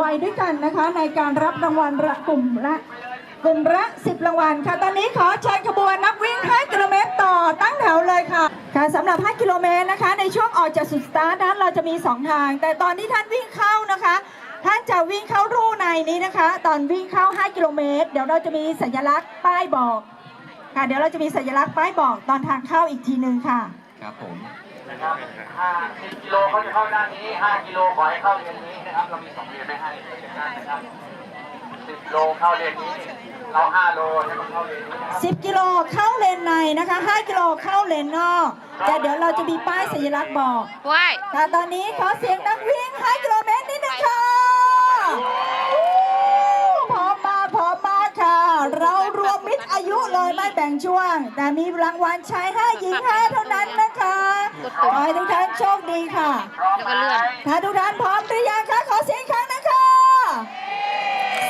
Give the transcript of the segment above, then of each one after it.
วัยด้วยกันนะคะ ในการรับรางวัลละกลุ่มละกลุ่มละ10 รางวัลค่ะ ตอนนี้ขอเชิญขบวนนักวิ่ง 5 กิโลเมตรต่อตั้งแถวเลยค่ะ ค่ะสำหรับ 5 กิโลเมตรนะคะ ในช่วงออกจากสุดสตาร์ทนั้นเราจะมี 2 ทาง แต่ตอนที่ท่านวิ่งเข้านะคะ ท่านจะวิ่งเข้ารูในนี้นะคะ ตอนวิ่งเข้า 5 กิโลเมตร เดี๋ยวเราจะมีสัญลักษณ์ป้ายบอก ค่ะ เดี๋ยวเราจะมีสัญลักษณ์ป้ายบอกตอนทางเข้าอีกทีหนึ่งค่ะ ครับผม นะครับ5 10กิโลเขาจะเข้าด้านนี้ 5 กิโลขอให้เข้าเลนนี้นะครับ เรามีสองเลนไม่ให้นะครับ10โลเข้าเลนนี้ เรา5โลให้มันเข้าเลนนี้นะครับ 10 กิโลเข้าเลนในนะคะ 5 กิโลเข้าเลนนอกแต่เดี๋ยวเราจะมีป้ายสัญลักษณ์บอกว้ายค่ะตอนนี้ขอเสียงนักวิ่ง 5 กิโลเมตรนิดนึงค่ะพร้อมมากพร้อมมากค่ะ เรารวมมิตรอายุเลยไม่แบ่งช่วง แต่มีรางวัลชาย5หญิง5เท่านั้น โชคดีค่ะแล้วก็เลื่อนถ้าทุกท่านพร้อมหรือยังคะขอเสียงอีกครั้งนะคะ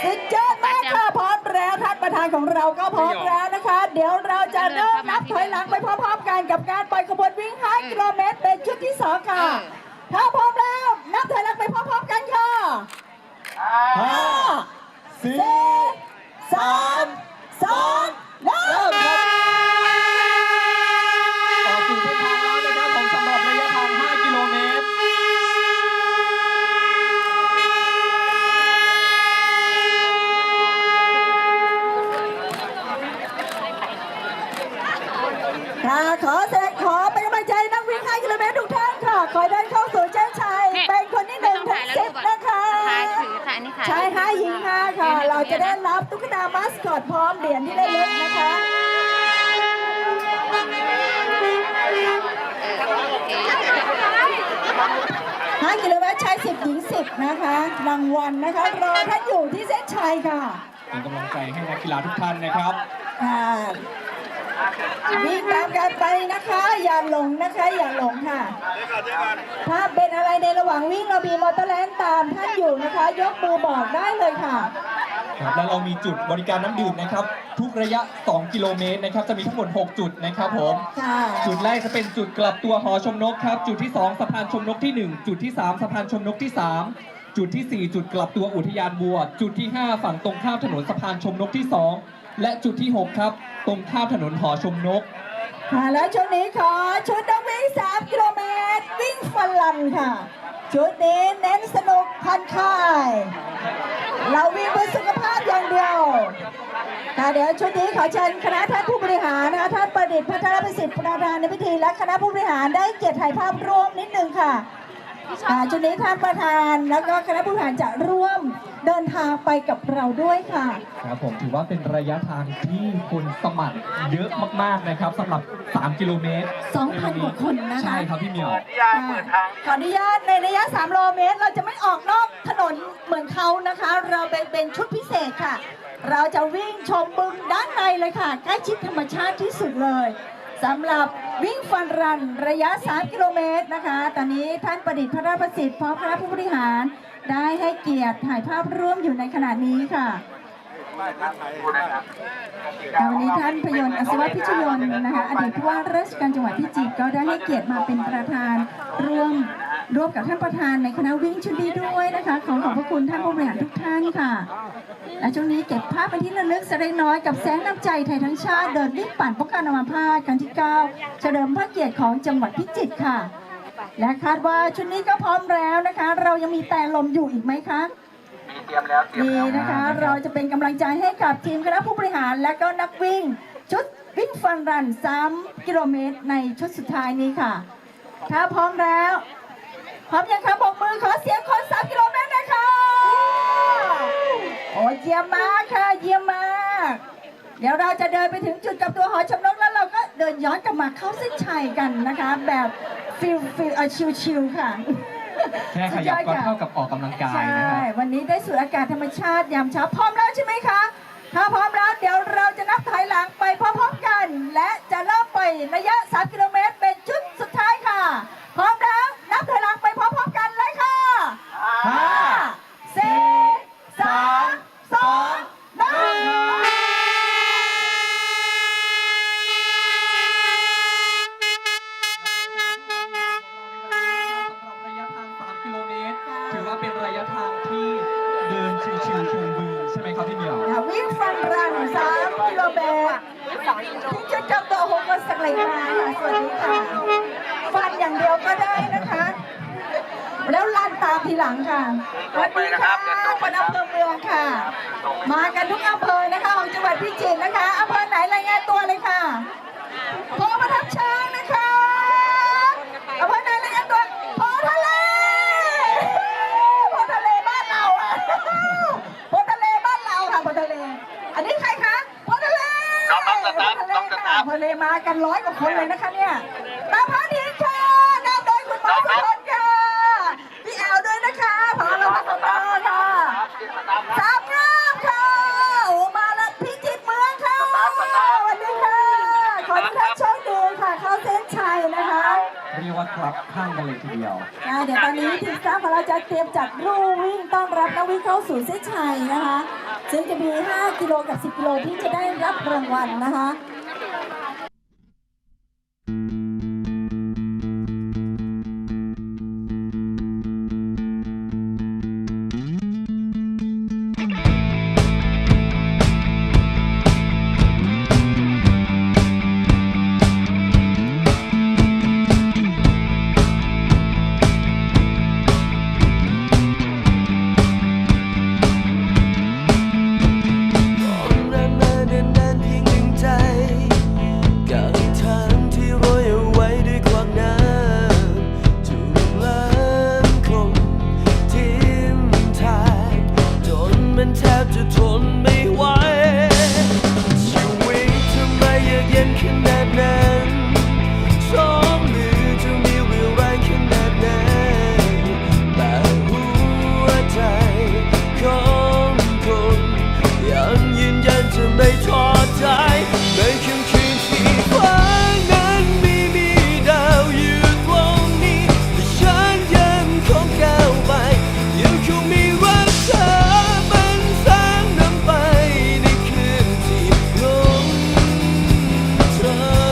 สุดยอดมากค่ะพร้อมแล้วท่านประธานของเราก็พร้อมแล้วนะคะ เดี๋ยวเราจะเริ่มนับถอยหลังไปพร้อมๆกันกับการปล่อยขบวนวิ่ง5กิโลเมตรเป็นชุดที่สองค่ะถ้าพร้อมแล้วนับถอยหลังไปพร้อมๆกันค่ะห้าสี่ส ได้รับตุ๊กตามาสคอตพร้อมเหรียญที่ได้เล็กนะคะ5กิโลเมตรชาย10หญิง10นะคะ รางวัลนะคะ รอท่านอยู่ที่เส้นชัยค่ะเป็นกำลังใจให้นักกีฬาทุกท่านนะครับค่ะวิ่งตามกันไปนะคะ อย่าหลงนะคะ อย่าหลงค่ะ ถ้าเป็นอะไรในระหว่างวิ่งเรามีมอเตอร์แลนด์ตามท่านอยู่นะคะ ยกมือบอกได้เลยค่ะ ครับและเรามีจุดบริการน้ำดื่มนะครับ ทุกระยะ 2 กิโลเมตรนะครับ จะมีทั้งหมด 6 จุดนะครับผม ค่ะ จุดแรกจะเป็นจุดกลับตัวหอชมนกครับ จุดที่ 2สะพานชมนกที่ 1 จุดที่ 3สะพานชมนกที่ 3 จุดที่ 4 จุดกลับตัวอุทยานบัว จุดที่ 5 ฝั่งตรงข้ามถนนสะพานชมนกที่ 2 และจุดที่ 6 ครับ ตรงข้ามถนนหอชมนก ค่ะ แล้วชุดนี้ขอชุดนักวิ่ง3กิโลเมตรวิ่งฟันลันค่ะ ชุดนี้เน้นสนุกพันคลาย เราวิ่งเพื่อสุขภาพอย่างเดียวค่ะเดี๋ยวชุดนี้ขอเชิญคณะท่านผู้บริหารนะคะท่านประดิษฐ์พัฒนประสิทธิ์ประธานในพิธีและคณะผู้บริหารได้เกียรติถ่ายภาพร่วมนิดนึงค่ะ ค่ะชุดนี้ท่านประธานแล้วก็คณะผู้บริหารจะร่วมเดินทางไปกับเราด้วยค่ะ ครับผมถือว่าเป็นระยะทางที่คนสมัครเยอะมากๆนะครับสำหรับ 3 กิโลเมตร2,000กว่าคนนะคะ ใช่ครับพี่เหมียวนิยายเปิดทางขออนุญาตในระยะ3โลเมตร เราจะไม่ออกนอกถนนเหมือนเขานะคะ เราเป็นเป็นชุดพิเศษค่ะ เราจะวิ่งชมบึงด้านในเลยค่ะ ใกล้ชิดธรรมชาติที่สุดเลยสำหรับ วิ่งฟันรันระยะ 3 กิโลเมตรนะคะ ตอนนี้ท่านประดิษฐ์พระราชประสิทธิ์พร้อมคณะผู้บริหาร ได้ให้เกียรติถ่ายภาพร่วมอยู่ในขณะนี้ค่ะค่ะวันนี้ท่านพยนต์อัศวพิชยนต์นะคะอดีตผู้ว่าราชการจังหวัดพิจิตรก็ได้ให้เกียรติมาเป็นประธานร่วม ร่วมกับท่านประธานในคณะวิ่งชุดนี้ด้วยนะคะ ขอขอบพระคุณท่านผู้บริหารทุกท่านค่ะ และช่วงนี้เก็บภาพเป็นที่ระลึกแสดงน้อยกับแสงน้ำใจไทยทั้งชาติ เดินวิ่งปั่นป้องกันอัมพาตครั้งที่ 9 เฉลิมพระเกียรติของจังหวัดพิจิตรค่ะ และคาดว่าชุดนี้ก็พร้อมแล้วนะคะ เรายังมีแต่ลมอยู่อีกไหมคะมีเตรียมแล้วเตรียมดีแล้วนะคะเราจะเป็นกำลังใจให้กับทีมคณะผู้บริหารและก็นักวิ่ง ชุดวิ่งฟันรัน 3 กิโลเมตรในชุดสุดท้ายนี้ค่ะ ถ้าพร้อมแล้ว พร้อมยังคะบอกมือขอเสียงคน3กิโลเมตรหนะคะโอ้เยี่ยมมากค่ะ เยี่ยมมาก เดี๋ยวเราจะเดินไปถึงจุดกลับตัวหอชมนกแล้วเราก็เดินย้อนกลับมาเข้าเส้นชัยกันนะคะ แบบฟิลฟิลเออชิลๆค่ะแค่ขยับก็เท่ากับออกกำลังกายใช่นะครับวันนี้ได้สูดอากาศธรรมชาติยามเช้าพร้อมแล้วใช่ไหมคะ ถ้าพร้อมแล้วเดี๋ยวเราจะนับถอยหลังไปพร้อมๆกัน และจะเริ่มไประยะ 3 กิโลเมตร ครับพี่เหมียว ค่ะวิ่งฟันรัน3กิโลเมตรที่จะจับตัวหกวันสักเลยมาค่ะสวัสดีค่ะฟันอย่างเดียวก็ได้นะคะ แล้วลันตามทีหลังค่ะสวัสดีค่ะคนอำเภอเมืองค่ะ มากันทุกอำเภอนะคะของจังหวัดพิจิตรนะคะอำเภอไหนรายงานตัวเลยค่ะโพประทับช้างนะคะอำเภอไหนรายงานตัวโพทะเลโพทะเลบ้านเราอะโพทะเลบ้านเราค่ะโพทะเล อันนี้ใครคะโพทะเล น้องๆสตาฟ โพทะเล น้องๆสตา ค่ะ ฟ โพทะเลมากันร้อยกว่า คนเลยนะคะเนี่ยตามพาทีค่ะนำโดยคุณหมอสุพลค่ะ พี่แอลด้วยนะคะพอเราพัฒนาค่ะสามงามค่ะโอ้มาแล้วพิจิตรเมืองค่ะสวัสดีค่ะ ขอทุกท่านโชคดีค่ะ เข้าเส้นชัยนะคะเรียกว่ากลับข้างกันเลยทีเดียวอ่าเดี๋ยวตอนนี้ทีมสตาฟของเราจะเตรียมจัดรูวิ่งต้อนรับนักวิ่งเข้าสู่เส้นชัยนะคะ ซึ่งจะมี 5 กิโลกับ 10 กิโลที่จะได้รับรางวัลนะคะ เ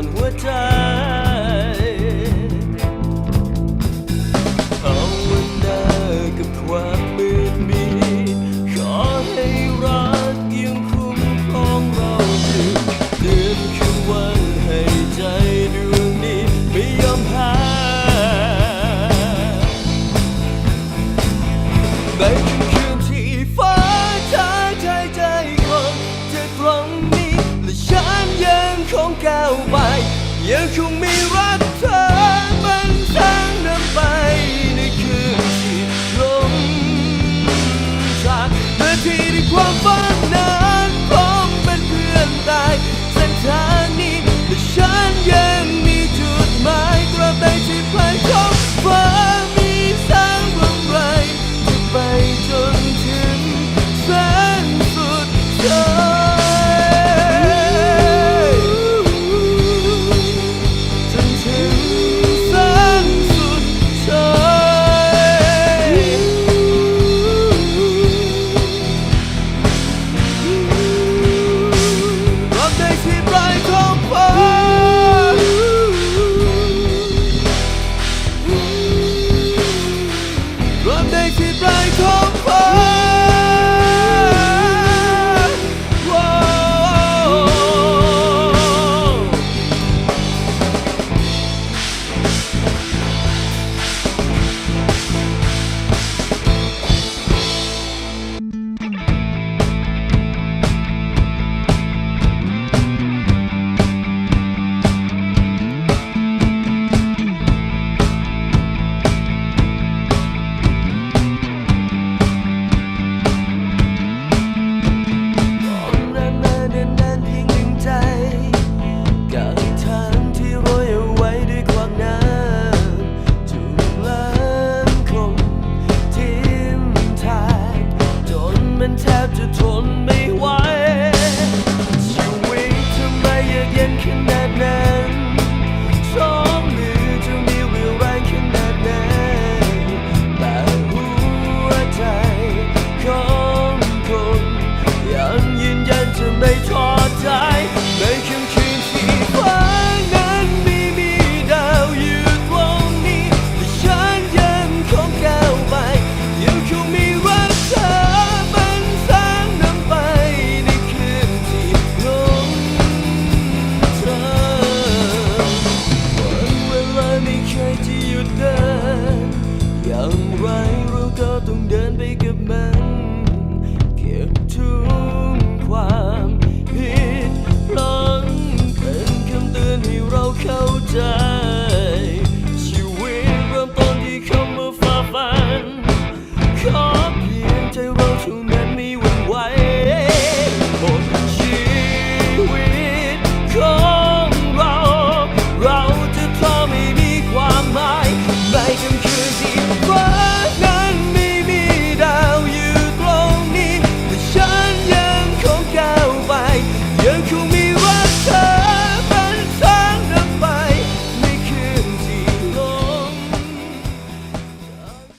อนหัวใจภาวนากับความมืดมิดขอให้รักยังคุ้มครองเราถึงเดือนคืนวันให้ใจดวงนี้ไม่ยอมแพ้ใ